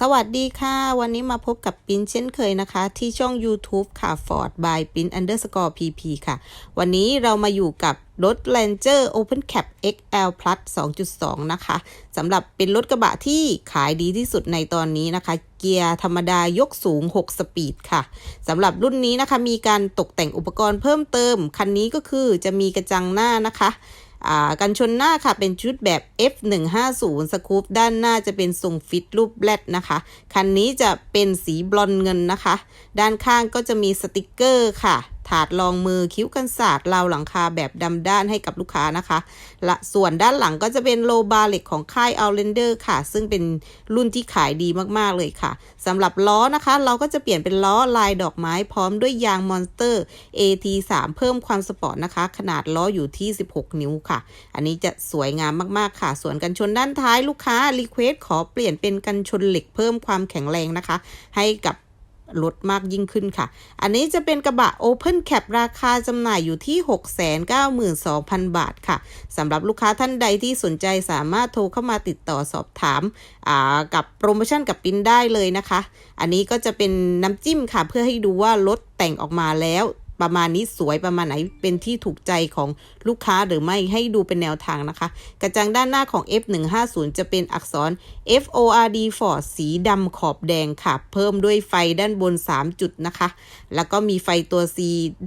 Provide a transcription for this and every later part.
สวัสดีค่ะ วันนี้มาพบกับปิ้นเช่นเคยนะคะ ที่ช่อง YouTube ค่ะ Ford by ปิ้น underscore pp ค่ะ วันนี้เรามาอยู่กับรถ Ranger Open Cap XL Plus 2.2 นะคะสำหรับเป็นรถกระบะที่ขายดีที่สุดในตอนนี้นะคะ เกียร์ธรรมดายกสูง 6 สปีดค่ะสำหรับรุ่นนี้นะคะมีการตกแต่งอุปกรณ์เพิ่มเติม คันนี้ก็คือจะมีกระจังหน้านะคะ กันชนหน้าค่ะเป็นชุดแบบ F150 สกูปด้านหน้าจะเป็นทรงฟิตรูปแรดนะคะ คันนี้จะเป็นสีบลอนเงินนะคะ ด้านข้างก็จะมีสติกเกอร์ค่ะ ถาดรองมือคิ้วกันศาสตร์ราวหลังคาแบบดำด้านให้กับลูกค้านะคะและส่วนด้านหลังก็จะเป็นโลบาเหล็กของค่าย Outlander ค่ะ ซึ่งเป็นรุ่นที่ขายดีมากๆเลยค่ะสำหรับล้อนะคะ เราก็จะเปลี่ยนเป็นล้อลายดอกไม้พร้อมด้วยยางมอนสเตอร์ AT3 เพิ่มความสปอร์ตนะคะ ขนาดล้ออยู่ที่ 16 นิ้วค่ะ อันนี้จะสวยงามมากๆค่ะ ส่วนกันชนด้านท้ายลูกค้ารีเควสขอเปลี่ยนเป็นกันชนเหล็กเพิ่มความแข็งแรงนะคะ ให้กับ ลดมากยิ่งขึ้นค่ะ อันนี้จะเป็นกระบะ Open Cap ราคาจำหน่ายอยู่ที่ 692,000 บาทค่ะสำหรับลูกค้าท่านใดที่สนใจสามารถโทรเข้ามาติดต่อสอบถามากับโปรโมชั่นกับปิ้นได้เลยนะคะ อันนี้ก็จะเป็นน้ำจิ้มค่ะ เพื่อให้ดูว่ารถแต่งออกมาแล้ว ประมาณนี้สวยประมาณไหนเป็นที่ถูกใจของลูกค้าหรือไม่ให้ดูเป็นแนวทางนะคะ กระจังด้านหน้าของ F150 จะเป็นอักษร FORD Ford สีดำขอบแดงค่ะ เพิ่มด้วยไฟด้านบน 3 จุดนะคะ แล้วก็มีไฟตัว C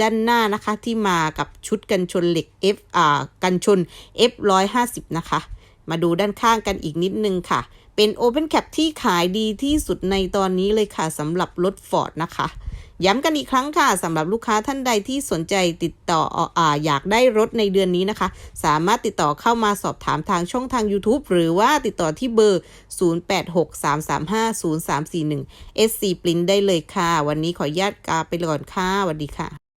ด้านหน้านะคะที่มากับชุดกันชนเหล็ก F อ่ากันชน F150 นะคะ มาดูด้านข้างกันอีกนิดนึงค่ะ เป็น Open Cap ที่ขายดีที่สุดในตอนนี้เลยค่ะสำหรับรถ Ford นะคะ ย้ำกันอีกครั้งค่ะสำหรับลูกค้าท่านใดที่สนใจติดต่อออยากได้รถในเดือนนี้นะคะ สามารถติดต่อเข้ามาสอบถามทางช่องทาง YouTube หรือว่าติดต่อที่เบอร์ 0863350341 SC Print ได้เลยค่ะ วันนี้ขออนุญาตกาไปก่อนค่ะสวัสดีค่ะ